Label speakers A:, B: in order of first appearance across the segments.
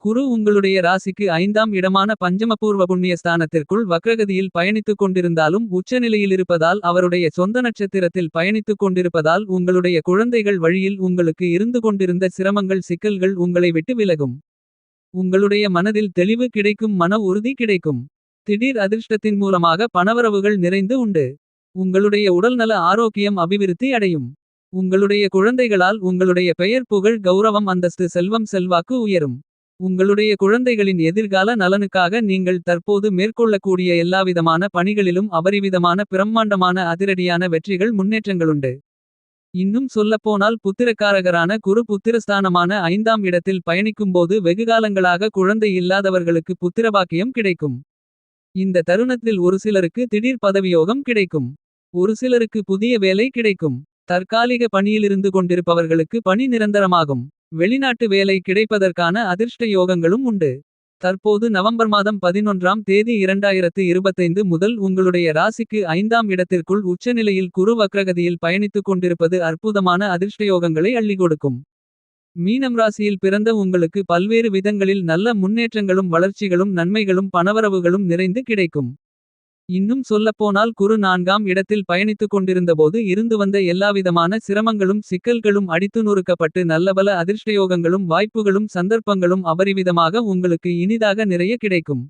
A: குரு உங்களுடைய ராசிக்கு ஐந்தாம் இடமான பஞ்சமபூர்வ புண்ணிய ஸ்தானத்திற்குள் வக்ரகதியில் பயணித்துக் கொண்டிருந்தாலும் உச்சநிலையில் இருப்பதால் அவருடைய சொந்த நட்சத்திரத்தில் பயணித்துக் கொண்டிருப்பதால் உங்களுடைய குழந்தைகள் வழியில் உங்களுக்கு இருந்து கொண்டிருந்த சிரமங்கள் சிக்கல்கள் உங்களை விட்டு விலகும். உங்களுடைய மனதில் தெளிவு கிடைக்கும் மன உறுதி கிடைக்கும். திடீர் அதிர்ஷ்டத்தின் மூலமாக பணவரவுகள் நிறைந்து உண்டு. உங்களுடைய உடல்நல ஆரோக்கியம் அபிவிருத்தி அடையும். உங்களுடைய குழந்தைகளால் உங்களுடைய பெயர் புகழ் கௌரவம் அந்தஸ்து செல்வம் செல்வாக்கு உயரும். உங்களுடைய குழந்தைகளின் எதிர்கால நலனுக்காக நீங்கள் தற்போது மேற்கொள்ளக்கூடிய எல்லாவிதமான பணிகளிலும் அபரிவிதமான பிரம்மாண்டமான அதிரடியான வெற்றிகள் முன்னேற்றங்களுண்டு. இன்னும் சொல்லப்போனால் புத்திரக்காரகரான குரு புத்திரஸ்தானமான ஐந்தாம் இடத்தில் பயணிக்கும்போது வெகுகாலங்களாக குழந்தை இல்லாதவர்களுக்கு புத்திரபாக்கியம் கிடைக்கும். இந்த தருணத்தில் ஒரு சிலருக்கு திடீர் பதவியோகம் கிடைக்கும். ஒரு சிலருக்கு புதிய வேலை கிடைக்கும். தற்காலிக பணியிலிருந்து கொண்டிருப்பவர்களுக்கு பணி நிரந்தரமாகும். வெளிநாட்டு வேலை கிடைப்பதற்கான அதிர்ஷ்ட யோகங்களும் உண்டு. தற்போது நவம்பர் மாதம் பதினொன்றாம் தேதி 2025 முதல் உங்களுடைய ராசிக்கு ஐந்தாம் இடத்திற்குள் உச்சநிலையில் குரு வக்ரகதியில் பயணித்துக் கொண்டிருப்பது அற்புதமான அதிர்ஷ்டயோகங்களை அள்ளிக் கொடுக்கும். மீனம் ராசியில் பிறந்த உங்களுக்கு பல்வேறு விதங்களில் நல்ல முன்னேற்றங்களும் வளர்ச்சிகளும் நன்மைகளும் பணவரவுகளும் நிறைந்து கிடைக்கும். இன்னும் சொல்லப்போனால் குரு நான்காம் இடத்தில் பயணித்துக் கொண்டிருந்தபோது இருந்து வந்த எல்லாவிதமான சிரமங்களும் சிக்கல்களும் அடித்து நொறுக்கப்பட்டு நல்லபல அதிர்ஷ்டயோகங்களும் வாய்ப்புகளும் சந்தர்ப்பங்களும் அபரிவிதமாக உங்களுக்கு இனிதாக நிறைய கிடைக்கும்.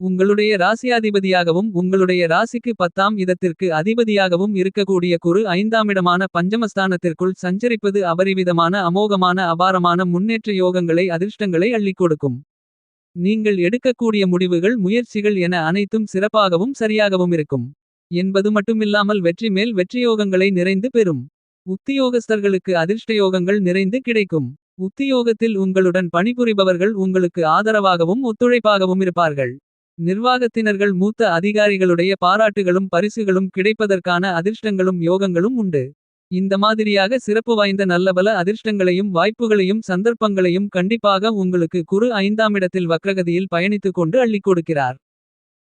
A: உங்களுடைய ராசியாதிபதியாகவும் உங்களுடைய ராசிக்கு பத்தாம் இடத்திற்கு அதிபதியாகவும் இருக்கக்கூடிய குரு ஐந்தாமிடமான பஞ்சமஸ்தானத்திற்குள் சஞ்சரிப்பது அபரிவிதமான அமோகமான அபாரமான முன்னேற்ற யோகங்களை அதிர்ஷ்டங்களை அள்ளிக் கொடுக்கும். நீங்கள் எடுக்கக்கூடிய முடிவுகள் முயற்சிகள் என அனைத்தும் சிறப்பாகவும் சரியாகவும் இருக்கும். என்பது மட்டுமில்லாமல் வெற்றி மேல் வெற்றியோகங்களை நிறைந்து பெறும். உத்தியோகஸ்தர்களுக்கு அதிர்ஷ்டயோகங்கள் நிறைந்து கிடைக்கும். உத்தியோகத்தில் உங்களுடன் பணிபுரிபவர்கள் உங்களுக்கு ஆதரவாகவும் ஒத்துழைப்பாகவும் இருப்பார்கள். நிர்வாகத்தினர்கள் மூத்த அதிகாரிகளுடைய பாராட்டுகளும் பரிசுகளும் கிடைப்பதற்கான அதிர்ஷ்டங்களும் யோகங்களும் உண்டு. இந்த மாதிரியாக சிறப்பு வாய்ந்த நல்லபல அதிர்ஷ்டங்களையும் வாய்ப்புகளையும் சந்தர்ப்பங்களையும் கண்டிப்பாக உங்களுக்கு குரு ஐந்தாமிடத்தில் வக்ரகதியில் பயணித்துக் கொண்டு அள்ளிக் கொடுக்கிறார்.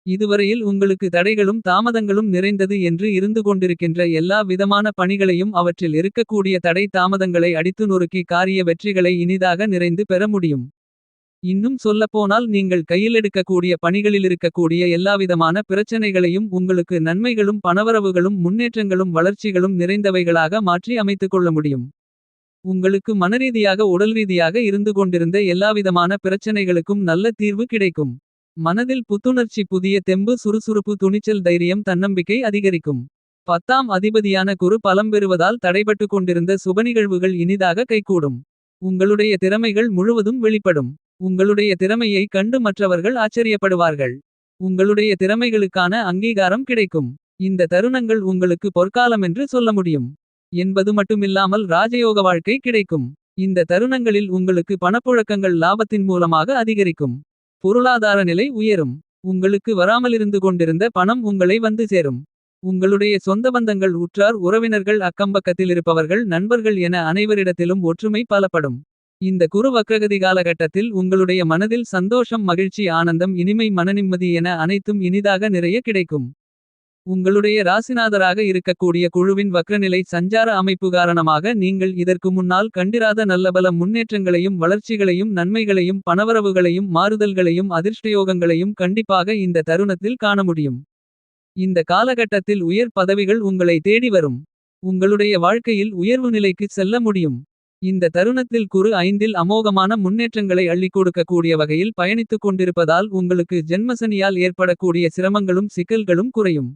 A: இதுவரையில் உங்களுக்கு தடைகளும் தாமதங்களும் நிறைந்தது என்று இருந்து கொண்டிருக்கின்ற எல்லா விதமான பணிகளையும் அவற்றில் இருக்கக்கூடிய தடை தாமதங்களை அடித்து நொறுக்கி காரிய வெற்றிகளை இனிதாக நிறைந்து பெற முடியும். இன்னும் சொல்லப்போனால் நீங்கள் கையிலெடுக்கக்கூடிய பணிகளிலிருக்கக்கூடிய எல்லாவிதமான பிரச்சனைகளையும் உங்களுக்கு நன்மைகளும் பணவரவுகளும் முன்னேற்றங்களும் வளர்ச்சிகளும் நிறைந்தவைகளாக மாற்றி அமைத்துக் கொள்ள முடியும். உங்களுக்கு மனரீதியாக உடல்ரீதியாக இருந்து கொண்டிருந்த எல்லாவிதமான பிரச்சனைகளுக்கும் நல்ல தீர்வு கிடைக்கும். மனதில் புத்துணர்ச்சி புதிய தெம்பு சுறுசுறுப்பு துணிச்சல் தைரியம் தன்னம்பிக்கை அதிகரிக்கும். பத்தாம் அதிபதியான குரு பலம் பெறுவதால் தடைபட்டு கொண்டிருந்த சுபநிகழ்வுகள் இனிதாக கைகூடும். உங்களுடைய திறமைகள் முழுவதும் வெளிப்படும். உங்களுடைய திறமையை கண்டு மற்றவர்கள் ஆச்சரியப்படுவார்கள். உங்களுடைய திறமைகளுக்கான அங்கீகாரம் கிடைக்கும். இந்த தருணங்கள் உங்களுக்கு பொற்காலமென்று சொல்ல முடியும். என்பது மட்டுமில்லாமல் ராஜயோக வாழ்க்கை கிடைக்கும். இந்த தருணங்களில் உங்களுக்கு பணப்புழக்கங்கள் லாபத்தின் மூலமாக அதிகரிக்கும். பொருளாதார நிலை உயரும். உங்களுக்கு வராமலிருந்து கொண்டிருந்த பணம் உங்களை வந்து சேரும். உங்களுடைய சொந்த பந்தங்கள் உற்றார் உறவினர்கள் அக்கம்பக்கத்தில் இருப்பவர்கள் நண்பர்கள் என அனைவரிடத்திலும் ஒற்றுமை பலப்படும். இந்த குரு வக்ரகதி காலகட்டத்தில் உங்களுடைய மனதில் சந்தோஷம் மகிழ்ச்சி ஆனந்தம் இனிமை மனநிம்மதி என அனைத்தும் இனிதாக நிறைய கிடைக்கும். உங்களுடைய ராசிநாதராக இருக்கக்கூடிய குழுவின் வக்ரநிலை சஞ்சார அமைப்பு காரணமாக நீங்கள் இதற்கு முன்னால் கண்டிராத நல்லபல முன்னேற்றங்களையும் வளர்ச்சிகளையும் நன்மைகளையும் பணவரவுகளையும் மாறுதல்களையும் அதிர்ஷ்டயோகங்களையும் கண்டிப்பாக இந்த தருணத்தில் காண முடியும். இந்த காலகட்டத்தில் உயர் பதவிகள் உங்களை தேடி வரும். உங்களுடைய வாழ்க்கையில் உயர்வு நிலைக்கு செல்ல முடியும். இந்த தருணத்தில் குரு ஐந்தில் அமோகமான முன்னேற்றங்களை அள்ளிக் கொடுக்கக்கூடிய வகையில் பயணித்துக் கொண்டிருப்பதால் உங்களுக்கு ஜென்மசனியால் ஏற்படக்கூடிய சிரமங்களும் சிக்கல்களும் குறையும்.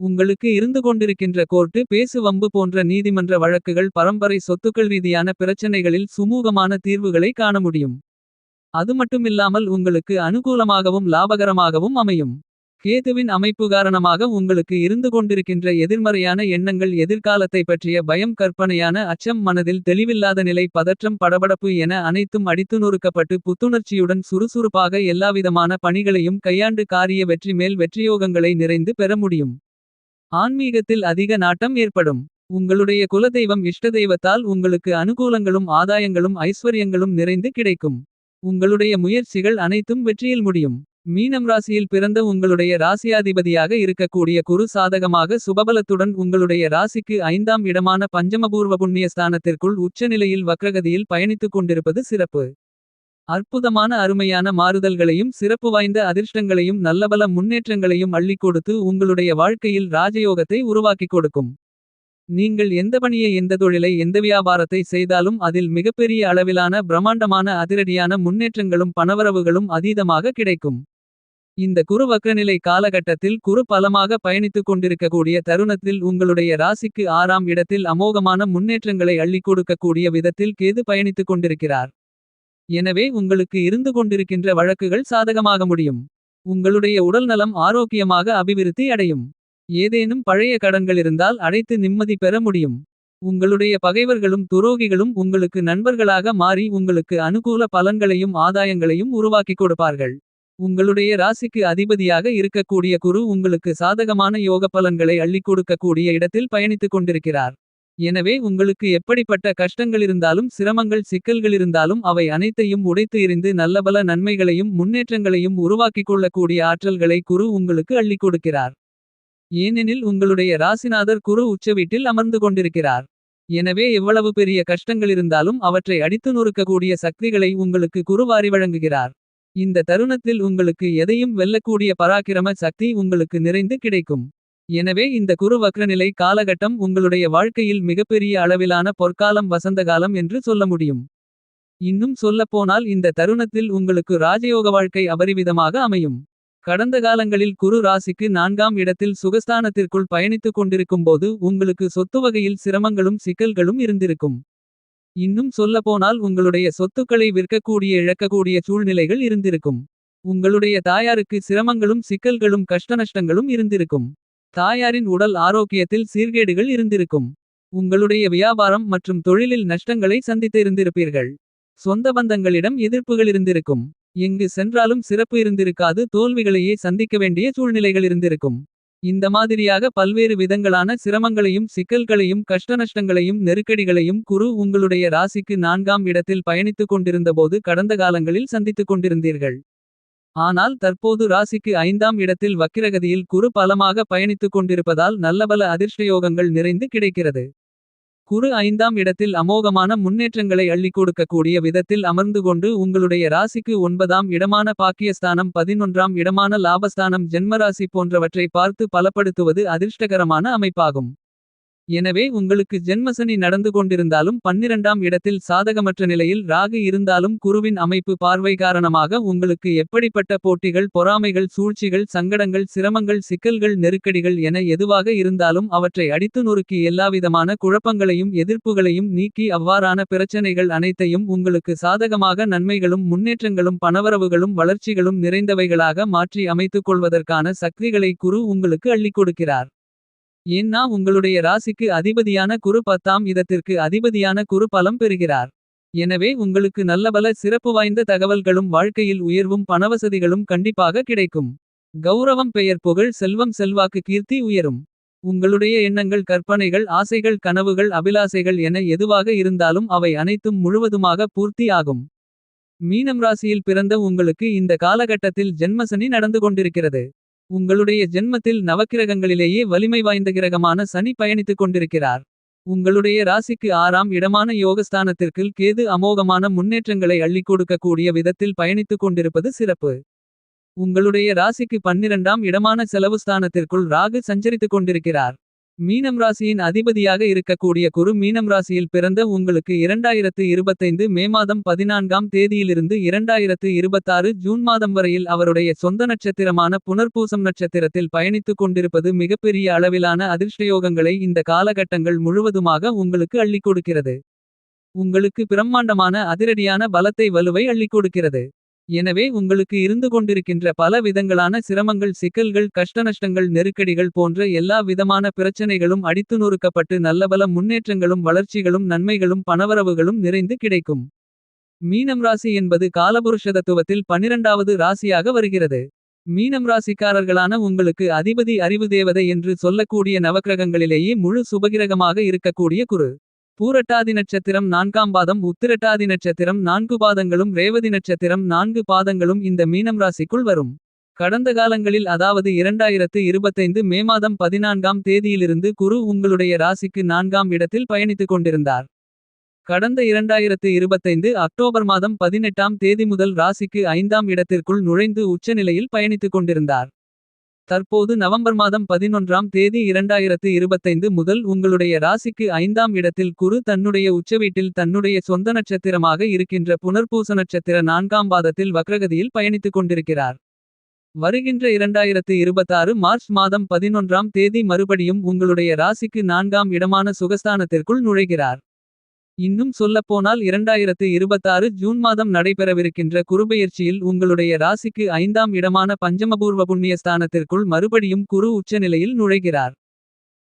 A: உங்களுக்கு இருந்து கொண்டிருக்கின்ற கோர்ட்டு பேசு வம்பு போன்ற நீதிமன்ற வழக்குகள் பரம்பரை சொத்துக்கள் ரீதியான பிரச்சனைகளில் சுமூகமான தீர்வுகளை காண முடியும். அது மட்டுமில்லாமல் உங்களுக்கு அனுகூலமாகவும் லாபகரமாகவும் அமையும். கேதுவின் அமைப்பு காரணமாக உங்களுக்கு இருந்து கொண்டிருக்கின்ற எதிர்மறையான எண்ணங்கள் எதிர்காலத்தை பற்றிய பயம் கற்பனையான அச்சம் மனதில் தெளிவில்லாத நிலை பதற்றம் படபடப்பு என அனைத்தும் அடித்து நொறுக்கப்பட்டு புத்துணர்ச்சியுடன் சுறுசுறுப்பாக எல்லாவிதமான பணிகளையும் கையாண்டு காரிய வெற்றி மேல் வெற்றியோகங்களை நிறைந்து பெற முடியும். ஆன்மீகத்தில் அதிக நாட்டம் ஏற்படும். உங்களுடைய குலதெய்வம் இஷ்டதெய்வத்தால் உங்களுக்கு அனுகூலங்களும் ஆதாயங்களும் ஐஸ்வர்யங்களும் நிறைந்து கிடைக்கும். உங்களுடைய முயற்சிகள் அனைத்தும் வெற்றியில் முடியும். மீனம் ராசியில் பிறந்த உங்களுடைய ராசியாதிபதியாக இருக்கக்கூடிய குரு சாதகமாக சுபபலத்துடன் உங்களுடைய ராசிக்கு ஐந்தாம் இடமான பஞ்சமபூர்வ புண்ணியஸ்தானத்திற்குள் உச்சநிலையில் வக்ரகதியில் பயணித்துக் கொண்டிருப்பது சிறப்பு. அற்புதமான அருமையான மாறுதல்களையும் சிறப்பு வாய்ந்த அதிர்ஷ்டங்களையும் நல்லபல முன்னேற்றங்களையும் அள்ளிக் கொடுத்து உங்களுடைய வாழ்க்கையில் ராஜயோகத்தை உருவாக்கிக் கொடுக்கும். நீங்கள் எந்த பணியை எந்த தொழிலை எந்த வியாபாரத்தை செய்தாலும் அதில் மிகப்பெரிய அளவிலான பிரமாண்டமான அதிரடியான முன்னேற்றங்களும் பணவரவுகளும் அதீதமாக கிடைக்கும். இந்த குரு வக்ரநிலை காலகட்டத்தில் குரு பலமாக பயணித்துக் கொண்டிருக்கக்கூடிய தருணத்தில் உங்களுடைய ராசிக்கு ஆறாம் இடத்தில் அமோகமான முன்னேற்றங்களை அள்ளி கொடுக்கக்கூடிய விதத்தில் கேது பயணித்துக் கொண்டிருக்கிறார். எனவே உங்களுக்கு இருந்து கொண்டிருக்கின்ற வழக்குகள் சாதகமாக முடியும். உங்களுடைய உடல்நலம் ஆரோக்கியமாக அபிவிருத்தி அடையும். ஏதேனும் பழைய கடன்கள் இருந்தால் அடைத்து நிம்மதி பெற முடியும். உங்களுடைய பகைவர்களும் துரோகிகளும் உங்களுக்கு நண்பர்களாக மாறி உங்களுக்கு அனுகூல பலன்களையும் ஆதாயங்களையும் உருவாக்கிக் கொடுப்பார்கள். உங்களுடைய ராசிக்கு அதிபதியாக இருக்கக்கூடிய குரு உங்களுக்கு சாதகமான யோக பலன்களை அள்ளி கொடுக்கக்கூடிய இடத்தில் பயணித்துக் கொண்டிருக்கிறார். எனவே உங்களுக்கு எப்படிப்பட்ட கஷ்டங்களிருந்தாலும் சிரமங்கள் சிக்கல்களிருந்தாலும் அவை அனைத்தையும் உடைத்து எறிந்து நல்லபல நன்மைகளையும் முன்னேற்றங்களையும் உருவாக்கிக் கொள்ளக்கூடிய ஆற்றல்களை குரு உங்களுக்கு அள்ளிக் கொடுக்கிறார். ஏனெனில் உங்களுடைய ராசிநாதர் குரு உச்சவீட்டில் அமர்ந்து கொண்டிருக்கிறார். எனவே எவ்வளவு பெரிய கஷ்டங்களிருந்தாலும் அவற்றை அடித்து நொறுக்கக்கூடிய சக்திகளை உங்களுக்கு குருவாரி வழங்குகிறார். இந்த தருணத்தில் உங்களுக்கு எதையும் வெல்லக்கூடிய பராக்கிரம சக்தி உங்களுக்கு நிறைந்து கிடைக்கும். எனவே இந்த குரு வக்ரநிலை காலகட்டம் உங்களுடைய வாழ்க்கையில் மிகப்பெரிய அளவிலான பொற்காலம் வசந்தகாலம் என்று சொல்ல முடியும். இன்னும் சொல்லப்போனால் இந்த தருணத்தில் உங்களுக்கு ராஜயோக வாழ்க்கை அபரிவிதமாக அமையும். கடந்த காலங்களில் குரு ராசிக்கு நான்காம் இடத்தில் சுகஸ்தானத்திற்குள் பயணித்துக் கொண்டிருக்கும்போது உங்களுக்கு சொத்து வகையில் சிரமங்களும் சிக்கல்களும் இருந்திருக்கும். இன்னும் சொல்லப்போனால் உங்களுடைய சொத்துக்களை விற்கக்கூடிய இழக்கக்கூடிய சூழ்நிலைகள் இருந்திருக்கும். உங்களுடைய தாயாருக்கு சிரமங்களும் சிக்கல்களும் கஷ்டநஷ்டங்களும் இருந்திருக்கும். தாயாரின் உடல் ஆரோக்கியத்தில் சீர்கேடுகள் இருந்திருக்கும். உங்களுடைய வியாபாரம் மற்றும் தொழிலில் நஷ்டங்களை சந்தித்திருந்திருப்பீர்கள். சொந்த பந்தங்களிடம் எதிர்ப்புகள் இருந்திருக்கும். எங்கு சென்றாலும் சிறப்பு இருந்திருக்காது தோல்விகளையே சந்திக்க வேண்டிய சூழ்நிலைகள் இருந்திருக்கும். இந்த மாதிரியாக பல்வேறு விதங்களான சிரமங்களையும் சிக்கல்களையும் கஷ்டநஷ்டங்களையும் நெருக்கடிகளையும் குரு உங்களுடைய ராசிக்கு நான்காம் இடத்தில் பயணித்துக் கொண்டிருந்தபோது கடந்த காலங்களில் சந்தித்துக் கொண்டிருந்தீர்கள். ஆனால் தற்போது ராசிக்கு ஐந்தாம் இடத்தில் வக்கிரகதியில் குரு பலமாக பயணித்துக் கொண்டிருப்பதால் நல்லபல அதிர்ஷ்டயோகங்கள் நிறைந்து கிடைக்கிறது. குரு ஐந்தாம் இடத்தில் அமோகமான முன்னேற்றங்களை அள்ளிக் கொடுக்கக்கூடிய விதத்தில் அமர்ந்து கொண்டு உங்களுடைய ராசிக்கு ஒன்பதாம் இடமான பாக்கியஸ்தானம் பதினொன்றாம் இடமான லாபஸ்தானம் ஜென்மராசி போன்றவற்றை பார்த்து பலப்படுத்துவது அதிர்ஷ்டகரமான அமைப்பாகும். எனவே உங்களுக்கு ஜென்மசனி நடந்து கொண்டிருந்தாலும் பன்னிரண்டாம் இடத்தில் சாதகமற்ற நிலையில் ராகு இருந்தாலும் குருவின் அமைப்பு பார்வை காரணமாக உங்களுக்கு எப்படிப்பட்ட போட்டிகள் பொறாமைகள் சூழ்ச்சிகள் சங்கடங்கள் சிரமங்கள் சிக்கல்கள் நெருக்கடிகள் என எதுவாக இருந்தாலும் அவற்றை அடித்து நொறுக்கி எல்லாவிதமான குழப்பங்களையும் எதிர்ப்புகளையும் நீக்கி அவ்வாறான பிரச்சனைகள் அனைத்தையும் உங்களுக்கு சாதகமாக நன்மைகளும் முன்னேற்றங்களும் பணவரவுகளும் வளர்ச்சிகளும் நிறைந்தவைகளாக மாற்றி அமைத்துக் கொள்வதற்கான சக்திகளை குரு உங்களுக்கு அள்ளிக் கொடுக்கிறார். ஏன்னா உங்களுடைய ராசிக்கு அதிபதியான குரு பத்தாம் இதத்திற்கு அதிபதியான குரு பலம் பெறுகிறார். எனவே உங்களுக்கு நல்லபல சிறப்பு வாய்ந்த தகவல்களும் வாழ்க்கையில் உயர்வும் பணவசதிகளும் கண்டிப்பாக கிடைக்கும். கௌரவம் பெயர் புகழ் செல்வம் செல்வாக்கு கீர்த்தி உயரும். உங்களுடைய எண்ணங்கள் கற்பனைகள் ஆசைகள் கனவுகள் அபிலாசைகள் என எதுவாக இருந்தாலும் அவை அனைத்தும் முழுவதுமாக பூர்த்தி ஆகும். மீனம் ராசியில் பிறந்த உங்களுக்கு இந்த காலகட்டத்தில் ஜென்மசனி நடந்து கொண்டிருக்கிறது. உங்களுடைய ஜென்மத்தில் நவக்கிரகங்களிலேயே வலிமை வாய்ந்த கிரகமான சனி பயணித்துக் கொண்டிருக்கிறார். உங்களுடைய ராசிக்கு ஆறாம் இடமான யோகஸ்தானத்திற்கு கேது அமோகமான முன்னேற்றங்களை அள்ளி கொடுக்கக்கூடிய விதத்தில் பயணித்துக் கொண்டிருப்பது சிறப்பு. உங்களுடைய ராசிக்கு பன்னிரண்டாம் இடமான செலவுஸ்தானத்திற்குள் ராகு சஞ்சரித்துக் கொண்டிருக்கிறார். மீனம் ராசியின் அதிபதியாக இருக்கக்கூடிய குரு மீனம் ராசியில் பிறந்த உங்களுக்கு 2025 மே மாதம் பதினான்காம் தேதியிலிருந்து 2026 ஜூன் மாதம் வரையில் அவருடைய சொந்த நட்சத்திரமான புனர்பூசம் நட்சத்திரத்தில் பயணித்துக் கொண்டிருப்பது மிகப்பெரிய அளவிலான அதிர்ஷ்டயோகங்களை இந்த காலகட்டங்கள் முழுவதுமாக உங்களுக்கு அள்ளிக் கொடுக்கிறது. உங்களுக்கு பிரம்மாண்டமான அதிரடியான பலத்தை வலுவை அள்ளிக் கொடுக்கிறது. எனவே உங்களுக்கு இருந்து கொண்டிருக்கின்ற பல விதங்களான சிரமங்கள் சிக்கல்கள் கஷ்டநஷ்டங்கள் நெருக்கடிகள் போன்ற எல்லா விதமான பிரச்சனைகளும் அடித்து நொறுக்கப்பட்டு நல்லபல முன்னேற்றங்களும் வளர்ச்சிகளும் நன்மைகளும் பணவரவுகளும் நிறைந்து கிடைக்கும். மீனம் ராசி என்பது காலபுருஷதத்துவத்தில் பனிரெண்டாவது ராசியாக வருகிறது. மீனம் ராசிக்காரர்களான உங்களுக்கு அதிபதி அறிவு தேவதை என்று சொல்லக்கூடிய நவக்கிரகங்களிலேயே முழு சுபகிரகமாக இருக்கக்கூடிய குரு. பூரட்டாதி நட்சத்திரம் நான்காம் பாதம் உத்திரட்டாதி நட்சத்திரம் நான்கு பாதங்களும் ரேவதி நட்சத்திரம் நான்கு பாதங்களும் இந்த மீனம் ராசிக்குள் வரும். கடந்த காலங்களில் அதாவது 2025 மே மாதம் பதினான்காம் தேதியிலிருந்து குரு உங்களுடைய ராசிக்கு நான்காம் இடத்தில் பயணித்துக் கொண்டிருந்தார். கடந்த 2025 அக்டோபர் மாதம் 18ஆம் தேதி முதல் ராசிக்கு ஐந்தாம் இடத்திற்குள் நுழைந்து உச்சநிலையில் பயணித்துக் கொண்டிருந்தார். தற்போது நவம்பர் மாதம் 11ஆம் தேதி 2025 முதல் உங்களுடைய ராசிக்கு ஐந்தாம் இடத்தில் குரு தன்னுடைய உச்சவீட்டில் தன்னுடைய சொந்த நட்சத்திரமாக இருக்கின்ற புனர்பூச நட்சத்திர நான்காம் பாதத்தில் வக்ரகதியில் பயணித்துக் கொண்டிருக்கிறார். வருகின்ற 2026 மார்ச் மாதம் 11ஆம் தேதி மறுபடியும் உங்களுடைய ராசிக்கு நான்காம் இடமான சுகஸ்தானத்திற்குள் நுழைகிறார். இன்னும் சொல்லப்போனால் 2026 ஜூன் மாதம் நடைபெறவிருக்கின்ற குருபெயர்ச்சியில் உங்களுடைய ராசிக்கு ஐந்தாம் இடமான பஞ்சமபூர்வ புண்ணியஸ்தானத்திற்குள் மறுபடியும் குரு உச்சநிலையில் நுழைகிறார்.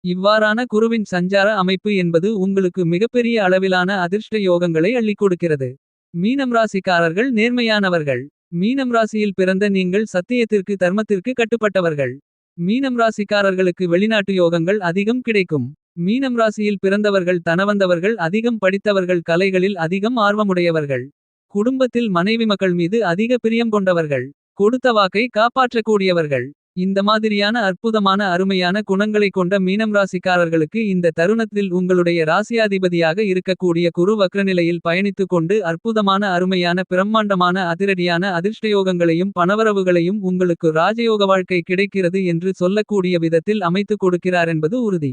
A: இவ்வாறான குருவின் சஞ்சார அமைப்பு என்பது உங்களுக்கு மிகப்பெரிய அளவிலான அதிர்ஷ்ட யோகங்களை அள்ளிக் கொடுக்கிறது. மீனம் ராசிக்காரர்கள் நேர்மையானவர்கள். மீனம் ராசியில் பிறந்த நீங்கள் சத்தியத்திற்கு தர்மத்திற்கு கட்டுப்பட்டவர்கள். மீனம் ராசிக்காரர்களுக்கு வெளிநாட்டு யோகங்கள் அதிகம் கிடைக்கும். மீனம் ராசியில் பிறந்தவர்கள் தனவந்தவர்கள் அதிகம் படித்தவர்கள் கலைகளில் அதிகம் ஆர்வமுடையவர்கள். குடும்பத்தில் மனைவி மக்கள் மீது அதிக பிரியம் கொண்டவர்கள். கொடுத்த வாக்கை காப்பாற்றக்கூடியவர்கள். இந்த மாதிரியான அற்புதமான அருமையான குணங்களைக் கொண்ட மீனம் ராசிக்காரர்களுக்கு இந்த தருணத்தில் உங்களுடைய ராசியாதிபதியாக இருக்கக்கூடிய குரு வக்ரநிலையில் பயணித்துக் கொண்டு அற்புதமான அருமையான பிரம்மாண்டமான அதிரடியான அதிர்ஷ்டயோகங்களையும் பணவரவுகளையும் உங்களுக்கு ராஜயோக வாழ்க்கை கிடைக்கிறது என்று சொல்லக்கூடிய விதத்தில் அமைத்துக் கொடுக்கிறார் என்பது உறுதி.